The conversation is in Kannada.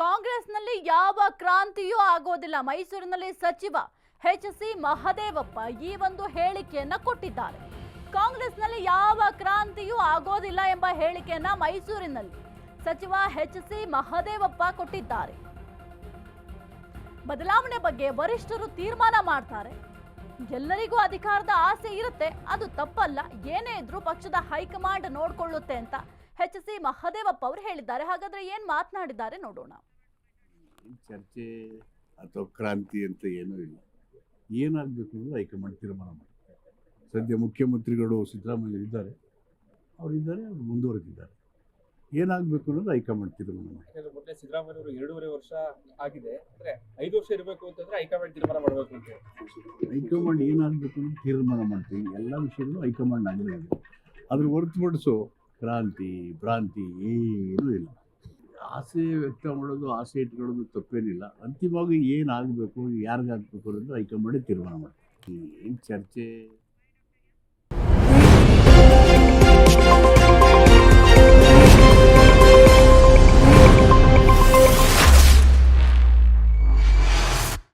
ಕಾಂಗ್ರೆಸ್ನಲ್ಲಿ ಯಾವ ಕ್ರಾಂತಿಯೂ ಆಗೋದಿಲ್ಲ. ಮೈಸೂರಿನಲ್ಲಿ ಸಚಿವ ಎಚ್ ಸಿ ಮಹದೇವಪ್ಪ ಈ ಒಂದು ಹೇಳಿಕೆಯನ್ನ ಕೊಟ್ಟಿದ್ದಾರೆ. ಕಾಂಗ್ರೆಸ್ನಲ್ಲಿ ಯಾವ ಕ್ರಾಂತಿಯೂ ಆಗೋದಿಲ್ಲ ಎಂಬ ಹೇಳಿಕೆಯನ್ನ ಮೈಸೂರಿನಲ್ಲಿ ಸಚಿವ ಎಚ್ ಸಿ ಮಹದೇವಪ್ಪ ಕೊಟ್ಟಿದ್ದಾರೆ. ಬದಲಾವಣೆ ಬಗ್ಗೆ ವರಿಷ್ಠರು ತೀರ್ಮಾನ ಮಾಡ್ತಾರೆ. ಎಲ್ಲರಿಗೂ ಅಧಿಕಾರದ ಆಸೆ ಇರುತ್ತೆ. ಅದು ತಪ್ಪಲ್ಲ. ಏನೇ ಇದ್ರೂ ಪಕ್ಷದ ಹೈಕಮಾಂಡ್ ನೋಡ್ಕೊಳ್ಳುತ್ತೆ ಅಂತ ಎಚ್ ಸಿ ಮಹದೇವಪ್ಪ ಅವರು ಹೇಳಿದ್ದಾರೆ. ಹಾಗಾದ್ರೆ ಏನ್ ಮಾತನಾಡಿದ್ದಾರೆ ನೋಡೋಣ. ಚರ್ಚೆ ಅಥವಾ ಕ್ರಾಂತಿ ಅಂತ ಏನೂ ಇಲ್ಲ. ಏನಾಗಬೇಕು ಅನ್ನೋದು ಹೈಕಮಾಂಡ್ ತೀರ್ಮಾನ ಮಾಡಿ ಸದ್ಯ ಮುಖ್ಯಮಂತ್ರಿಗಳು ಸಿದ್ದರಾಮಯ್ಯ ಇದ್ದಾರೆ. ಅವರಿದ್ದಾರೆ ಅವ್ರು ಮುಂದುವರೆದಿದ್ದಾರೆ. ಏನಾಗಬೇಕು ಅನ್ನೋದು ಹೈಕಮಾಂಡ್ ತೀರ್ಮಾನ ಮಾಡಿ ಯಾಕಂದ್ರೆ ಮೊದಲೇ ಸಿದ್ದರಾಮಯ್ಯ ಅವರು ಎರಡೂವರೆ ವರ್ಷ ಆಗಿದೆ. ಅಂದ್ರೆ ಐದು ವರ್ಷ ಇರಬೇಕು ಅಂತಂದ್ರೆ ಹೈಕಮಾಂಡ್ ತೀರ್ಮಾನ ಮಾಡಬೇಕು ಅಂತ ಹೈಕಮಾಂಡ್ ಏನಾಗಬೇಕು ಅನ್ನೋದು ತೀರ್ಮಾನ ಮಾಡ್ತೀವಿ ಎಲ್ಲ ವಿಷಯಗಳು ಹೈಕಮಾಂಡ್ ಆಗಲೇ ಇದೆ ಅದ್ರ ಹೊರತುಪಡಿಸು ಕ್ರಾಂತಿ, ಭ್ರಾಂತಿ ಏನೂ ಇಲ್ಲ. ಆಸೆ ವ್ಯಕ್ತ ಮಾಡೋದು, ಆಸೆ ಇಟ್ಕೊಳ್ಳೋದು ತಪ್ಪೇನಿಲ್ಲ. ಅಂತಿಮವಾಗಿ ಏನಾಗಬೇಕು, ಯಾರಿಗಾಗಬೇಕು ಅನ್ನೋದು ಹೈಕಮಾಂಡೇ ತೀರ್ಮಾನ ಮಾಡ್ತೀವಿ ಏನು ಚರ್ಚೆ